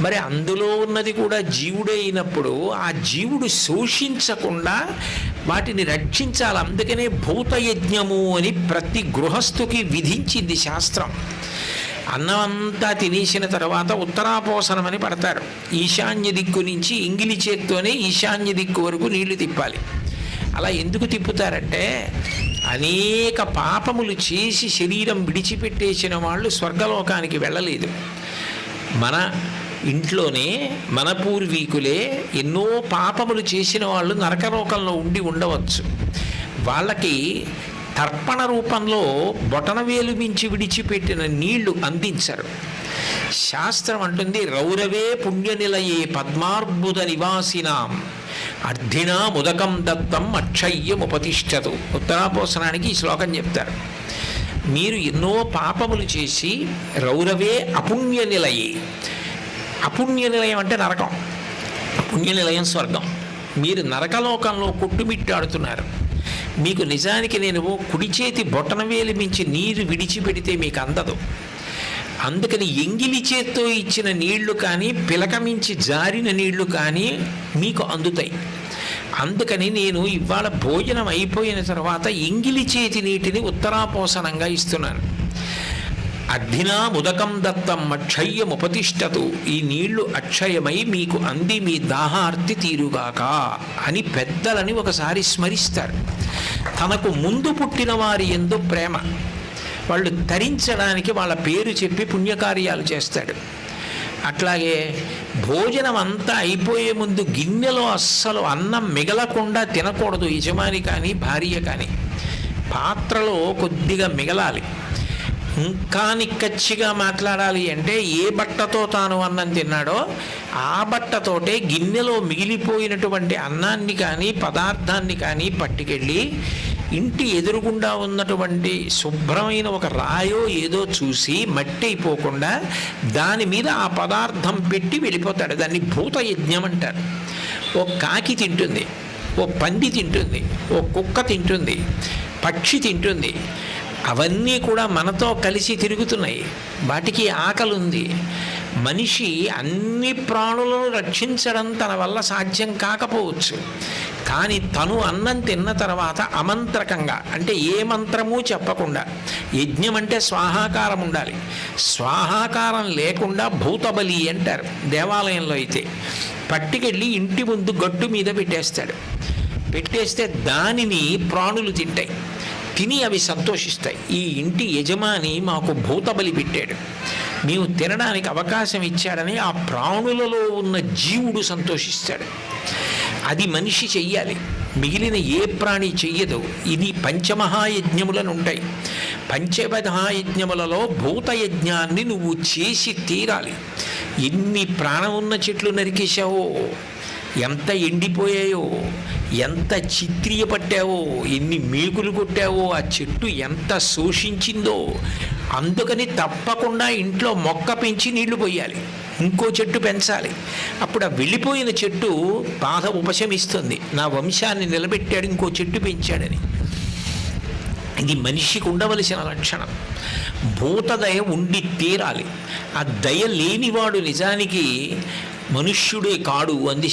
మరి అందులో ఉన్నది కూడా జీవుడే అయినప్పుడు ఆ జీవుడు శోషించకుండా వాటిని రక్షించాలి. అందుకనే భూతయజ్ఞము అని ప్రతి గృహస్థుకి విధించింది శాస్త్రం. అన్నం అంతా తినేసిన తర్వాత ఉత్తరాపోసనం అని పడతారు. ఈశాన్య దిక్కు నుంచి ఇంగిలి చేత్తోనే ఈశాన్య దిక్కు వరకు నీళ్ళు తిప్పాలి. అలా ఎందుకు తిప్పుతారంటే అనేక పాపములు చేసి శరీరం విడిచిపెట్టేసిన వాళ్ళు స్వర్గలోకానికి వెళ్ళలేదు. మన ఇంట్లోనే మన పూర్వీకులే ఎన్నో పాపములు చేసిన వాళ్ళు నరకలోకంలో ఉండి ఉండవచ్చు. వాళ్ళకి తర్పణ రూపంలో బొటనవేలు మించి విడిచిపెట్టిన నీళ్ళు అందించరు. శాస్త్రం అంటుంది రౌరవే పుణ్యనిలయే పద్మార్బుద నివాసినాం. అర్ధినా ముదకం దత్తం అక్షయ్యముపతిష్టతు ఉత్తరాపోసనానికి ఈ శ్లోకం చెప్తారు. మీరు ఎన్నో పాపములు చేసి రౌరవే అపుణ్య నిలయే అపుణ్య నిలయం అంటే నరకం. పుణ్య నిలయం స్వర్గం. మీరు నరకలోకంలో కొట్టుమిట్టాడుతున్నారు. మీకు నిజానికి నేను కుడి చేతి బొట్టనవేలు మించి నీరు విడిచిపెడితే మీకు అందదు. అందుకని ఎంగిలి చేత్తో ఇచ్చిన నీళ్ళు కానీ పిలకమించి జారిన నీళ్ళు కానీ మీకు అందుతాయి. అందుకని నేను ఇవాళ భోజనం అయిపోయిన తర్వాత ఎంగిలి చేతి నీటిని ఉత్తరాపోసనంగా ఇస్తున్నాను. అర్ధినా ముదకం దత్తం అక్షయ్యముపతిష్టతు ఈ నీళ్ళు అక్షయమై మీకు అంది మీ దాహార్తి తీరుగాక అని పెద్దలని ఒకసారి స్మరిస్తారు. తనకు ముందు పుట్టిన వారి ఎందు ప్రేమ. వాళ్ళు తరించడానికి వాళ్ళ పేరు చెప్పి పుణ్యకార్యాలు చేస్తాడు. అట్లాగే భోజనం అంతా అయిపోయే ముందు గిన్నెలో అస్సలు అన్నం మిగలకుండా తినకూడదు యజమాని కానీ భార్య కానీ. పాత్రలో కొద్దిగా మిగలాలి. ఇంకా నిక్కచ్చిగా మాట్లాడాలి అంటే ఏ బట్టతో తాను అన్నం తిన్నాడో ఆ బట్టతోటే గిన్నెలో మిగిలిపోయినటువంటి అన్నాన్ని కానీ పదార్థాన్ని కానీ పట్టుకెళ్ళి ఇంటి ఎదురుగుండా ఉన్నటువంటి శుభ్రమైన ఒక రాయో ఏదో చూసి మట్టి అయిపోకుండా దాని మీద ఆ పదార్థం పెట్టి వెళ్ళిపోతాడు. దాన్ని భూతయజ్ఞం అంటారు. ఓ కాకి తింటుంది ఓ పంది తింటుంది ఓ కుక్క తింటుంది పక్షి తింటుంది. అవన్నీ కూడా మనతో కలిసి తిరుగుతున్నాయి. వాటికి ఆకలి ఉంది మనిషి అన్ని ప్రాణులను రక్షించడం తన వల్ల సాధ్యం కాకపోవచ్చు. కానీ తను అన్నం తిన్న తర్వాత అమంత్రకంగా అంటే ఏ మంత్రము చెప్పకుండా యజ్ఞం అంటే స్వాహాకారం ఉండాలి. స్వాహాకారం లేకుండా భూతబలి అంటారు దేవాలయంలో అయితే. పట్టుకెళ్ళి ఇంటి ముందు గట్టు మీద పెట్టేస్తాడు. పెట్టేస్తే దానిని ప్రాణులు తింటాయి. తిని అవి సంతోషిస్తాయి. ఈ ఇంటి యజమాని మాకు భూతబలి పెట్టాడు. మేము తినడానికి అవకాశం ఇచ్చాడని ఆ ప్రాణులలో ఉన్న జీవుడు సంతోషిస్తాడు. అది మనిషి చెయ్యాలి. మిగిలిన ఏ ప్రాణి చెయ్యదు. ఇది పంచమహాయజ్ఞములను ఉంటాయి. పంచమహాయజ్ఞములలో భూతయజ్ఞాన్ని నువ్వు చేసి తీరాలి. ఎన్ని ప్రాణం ఉన్న చెట్లు నరికేశావో ఎంత ఎండిపోయాయో ఎంత చిత్రియపట్టావో ఎన్ని మేకులు కొట్టావో ఆ చెట్టు ఎంత శోషించిందో. అందుకని తప్పకుండా ఇంట్లో మొక్క పెంచి నీళ్ళు పోయాలి ఇంకో చెట్టు పెంచాలి. అప్పుడు ఆ వెళ్ళిపోయిన చెట్టు బాధ ఉపశమిస్తుంది. నా వంశాన్ని నిలబెట్టాడు ఇంకో చెట్టు పెంచాడని. ఇది మనిషికి ఉండవలసిన లక్షణం. భూతదయ ఉండి తీరాలి. ఆ దయ లేనివాడు నిజానికి మనుష్యుడే కాడు అంది